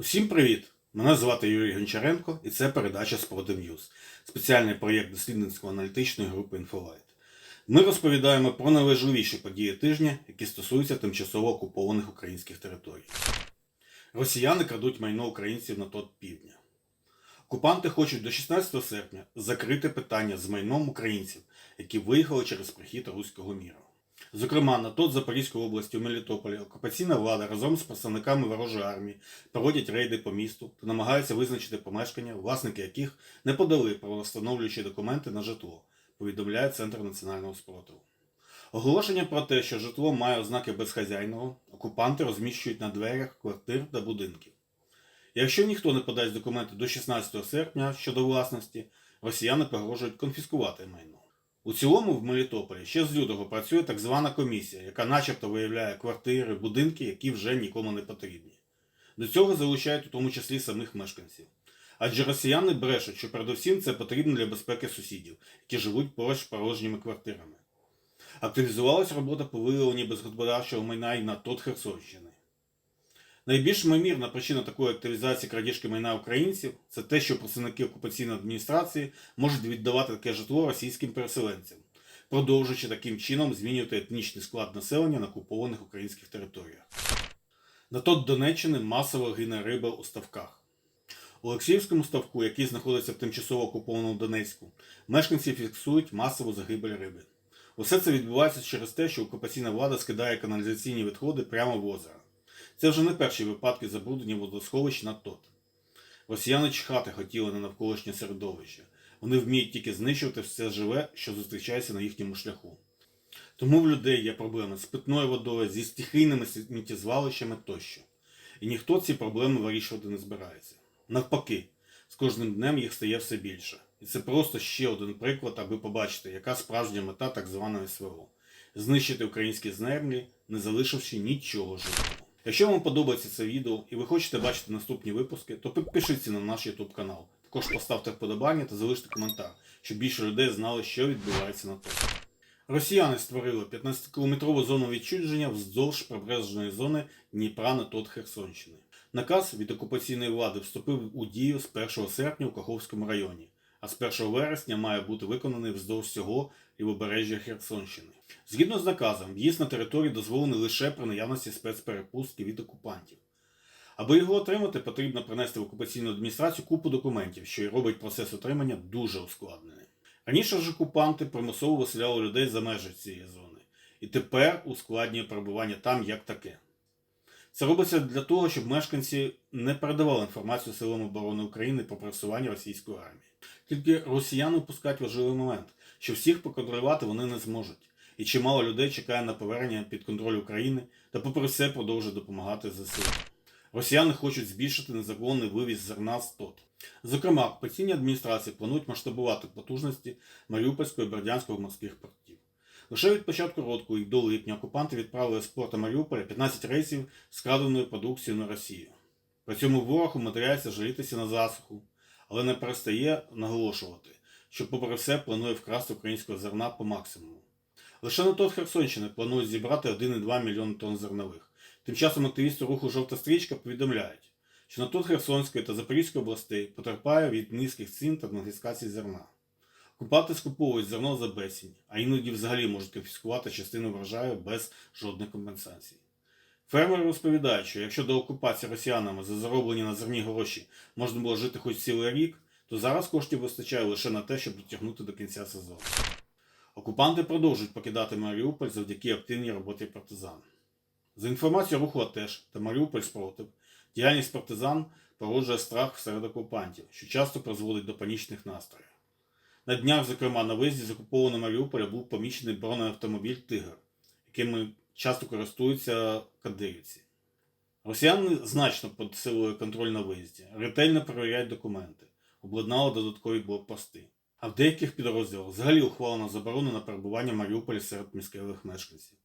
Усім привіт! Мене звати Юрій Гончаренко і це передача Спротив Ньюз, спеціальний проєкт дослідницько-аналітичної групи Інфолайт. Ми розповідаємо про найважливіші події тижня, які стосуються тимчасово окупованих українських територій. Росіяни крадуть майно українців на тот півдня. Окупанти хочуть до 16 серпня закрити питання з майном українців, які виїхали через прихід руського міра. Зокрема, на тот Запорізької області у Мелітополі окупаційна влада разом з представниками ворожої армії проводять рейди по місту та намагаються визначити помешкання, власники яких не подали правовстановлюючі документи на житло, повідомляє Центр національного спротиву. Оголошення про те, що житло має ознаки безхазяйного, окупанти розміщують на дверях квартир та будинків. Якщо ніхто не подасть документи до 16 серпня щодо власності, росіяни погрожують конфіскувати майно. У цілому в Мелітополі ще з лютого працює так звана комісія, яка начебто виявляє квартири, будинки, які вже нікому не потрібні. До цього залучають у тому числі самих мешканців. Адже росіяни брешуть, що передусім це потрібно для безпеки сусідів, які живуть поруч з порожніми квартирами. Активізувалась робота по виявленні безгосподарчого майна і на тот Херсонщини. Найбільш ймовірна причина такої активізації крадіжки майна українців це те, що працівники окупаційної адміністрації можуть віддавати таке житло російським переселенцям, продовжуючи таким чином змінювати етнічний склад населення на окупованих українських територіях. На тот Донеччини масово гине риба у ставках. У Олексіївському ставку, який знаходиться в тимчасово окупованому Донецьку, мешканці фіксують масову загибель риби. Усе це відбувається через те, що окупаційна влада скидає каналізаційні відходи прямо в озеро. Це вже не перші випадки забруднення водосховищ на тот. Росіяни чхати хотіли на навколишнє середовище. Вони вміють тільки знищувати все живе, що зустрічається на їхньому шляху. Тому в людей є проблеми з питною водою, зі стихійними сміттєзвалищами тощо. І ніхто ці проблеми вирішувати не збирається. Навпаки, з кожним днем їх стає все більше. І це просто ще один приклад, аби побачити, яка справжня мета так званої СВО знищити українські землі, не залишивши нічого живого. Якщо вам подобається це відео і ви хочете бачити наступні випуски, то підпишіться на наш YouTube канал. Також поставте вподобання та залиште коментар, щоб більше людей знали, що відбувається на тому. Росіяни створили 15-кілометрову зону відчудження вздовж прибережної зони Дніпра на тот Херсонщини. Наказ від окупаційної влади вступив у дію з 1 серпня у Каховському районі, а з 1 вересня має бути виконаний вздовж всього лівобережжя Херсонщини. Згідно з наказом, в'їзд на територію дозволений лише при наявності спецперепустки від окупантів. Аби його отримати, потрібно принести в окупаційну адміністрацію купу документів, що й робить процес отримання дуже ускладненим. Раніше ж окупанти примусово виселяли людей за межі цієї зони, і тепер ускладнює перебування там як таке. Це робиться для того, щоб мешканці не передавали інформацію силам оборони України про просування російської армії. Тільки росіяни впускають важливий момент, що всіх поконтролювати вони не зможуть, і чимало людей чекає на повернення під контроль України та, попри все, продовжує допомагати ЗСУ. Росіяни хочуть збільшити незаконний вивіз зерна з ТОТ. Зокрема, окупаційні адміністрації планують масштабувати потужності Маріупольського і Бердянського морських портів. Лише від початку року і до липня окупанти відправили з порта Маріуполя 15 рейсів з краденою продукцією на Росію. При цьому ворог умудряється жалітися на засуху, але не перестає наголошувати, що, попри все, планує вкрасти українського зерна по максимуму. Лише на тот Херсонщини планують зібрати 1,2 мільйони тонн зернових. Тим часом активісти руху Жовта стрічка повідомляють, що на тот Херсонської та Запорізької областей потерпає від низьких цін та конфіскації зерна. Окупанти скуповують зерно за безцінь, а іноді взагалі можуть конфіскувати частину врожаю без жодних компенсацій. Фермери розповідають, що якщо до окупації росіянами за зароблені на зерні гроші можна було жити хоч цілий рік, то зараз коштів вистачає лише на те, щоб дотягнути до кінця сезону. Окупанти продовжують покидати Маріуполь завдяки активній роботі партизан. За інформацією руху АТЕШ та Маріуполь спротив, діяльність партизан породжує страх серед окупантів, що часто призводить до панічних настроїв. На днях, зокрема, на виїзді з окупованого Маріуполя був помічений бронеавтомобіль Тигр, якими часто користуються кадирівці. Росіяни значно посилили контроль на виїзді, ретельно перевіряють документи, обладнали додаткові блокпости. А в деяких підрозділах взагалі ухвалено заборону на перебування в серед місцевих мешканців.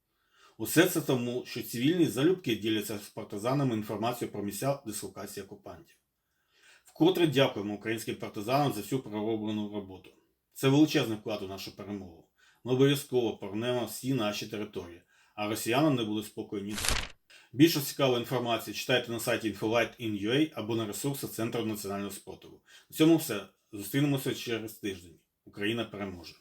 Усе це тому, що цивільні залюбки діляться з партизанами інформацією про місця дислокації окупантів. Вкотре дякуємо українським партизанам за всю пророблену роботу. Це величезний вклад у нашу перемогу. Ми обов'язково повернемо всі наші території, а росіянам не буде спокою ніде. Більше цікавої інформації читайте на сайті Infolight.in.ua або на ресурсах Центру національного спротиву. На цьому все. Зустрінемося через тиждень. Україна переможе!